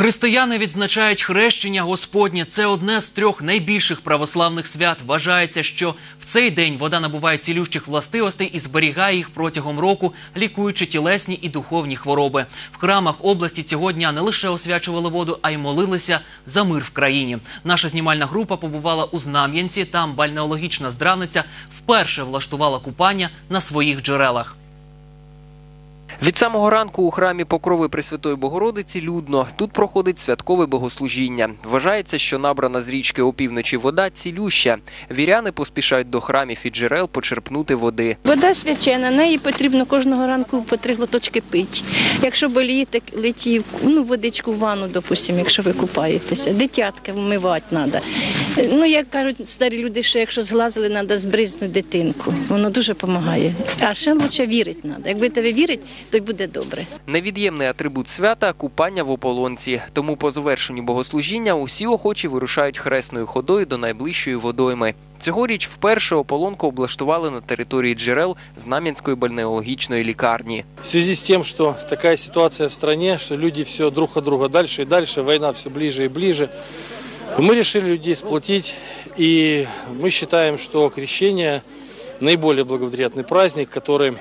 Християни відзначають хрещення Господнє. Це одне з трьох найбільших православних свят. Вважається, що в цей день вода набуває цілющих властивостей і зберігає їх протягом року, лікуючи тілесні і духовні хвороби. В храмах області цього дня не лише освячували воду, а й молилися за мир в країні. Наша знімальна група побувала у Знам'янці. Там бальнеологічна здравниця вперше влаштувала купання на своїх джерелах. Від самого ранку у храмі Покрови Пресвятої Богородиці людно. Тут проходить святкове богослужіння. Вважається, що набрана з річки опівночі вода цілюща. Віряни поспішають до храмів і джерел почерпнути води. Вода свячена, неї потрібно кожного ранку по три глоточки пити. Якщо болієте, летів, ну, водичку в ванну, допустимо, якщо ви купаєтеся. Дитятка вмивати треба. Ну, як кажуть старі люди, що якщо зглазили, треба збризнути дитинку. Воно дуже допомагає. А ще краще вірити треба. Як будете ви вірити, то й буде добре. Невід'ємний атрибут свята купання в ополонці. Тому по завершенню богослужіння усі охочі вирушають хресною ходою до найближчої водойми. Цьогоріч вперше ополонку облаштували на території джерел Знам'янської бальнеологічної лікарні. В связи с тем, что такая ситуация в стране, что люди все друг от друга дальше и дальше, война все ближе и ближе, мы решили людей сплотить, и мы считаем, что крещение наиболее благоприятный праздник, который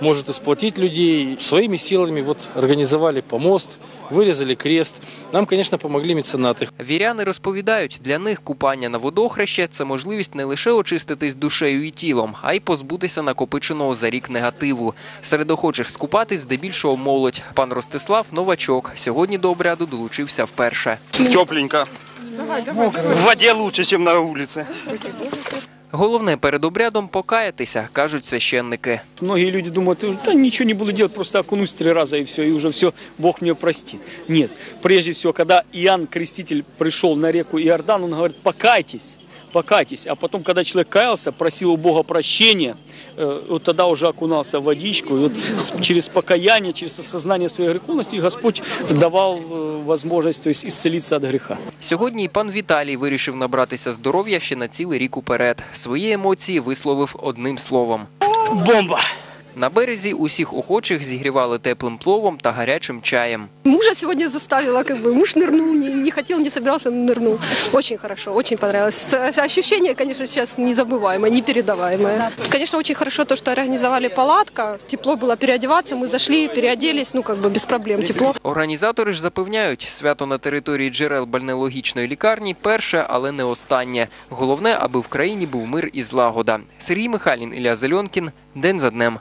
может сплотить людей. Своими силами вот организовали помост, вырезали крест. Нам, конечно, помогли меценаты. Віряни розповідають, для них купання на водохреще це можливість не лише очиститись душею і тілом, а й позбутися накопиченого за рік негативу. Серед охочих скупатись здебільшого молодь. Пан Ростислав новачок. Сьогодні до обряду долучився вперше. Тепленько. В воде лучше, чем на улице. Головне перед обрядом покаятися, кажуть священники. Многие люди думают, да ничего не буду делать, просто окунусь три раза и все, и уже все, Бог мне простит. Нет, прежде всего, когда Иоанн Креститель пришел на реку Иордан, он говорит, покайтесь, покайтесь. А потом, когда человек каялся, просил у Бога прощения, э, вот тогда уже окунался в водичку. И вот через покаяние, через осознание своей греховности Господь давал можливість возможность то есть, исцелиться от греха. Сьогодні і пан Віталій вирішив набратися здоров'я ще на цілий рік уперед. Свої емоції висловив одним словом. Бомба! На березі усіх охочих зігрівали теплим пловом та гарячим чаєм. Мужа сегодня заставила, как бы муж нырнул, не, не хотел, не собирался, но нырнул. Очень хорошо, очень понравилось. Ц- Ощущение, конечно, сейчас незабываемое, непередаваемое. Конечно, очень хорошо то, что организовали палатка, тепло было переодеваться, мы зашли, переоделись, ну как бы без проблем, тепло. Організатори ж запевняють, свято на території джерел бальнеологічної лікарні перше, але не останнє. Головне, аби в країні був мир і злагода. Сергій Михайлін, Ілля Зельонкін. День за днем.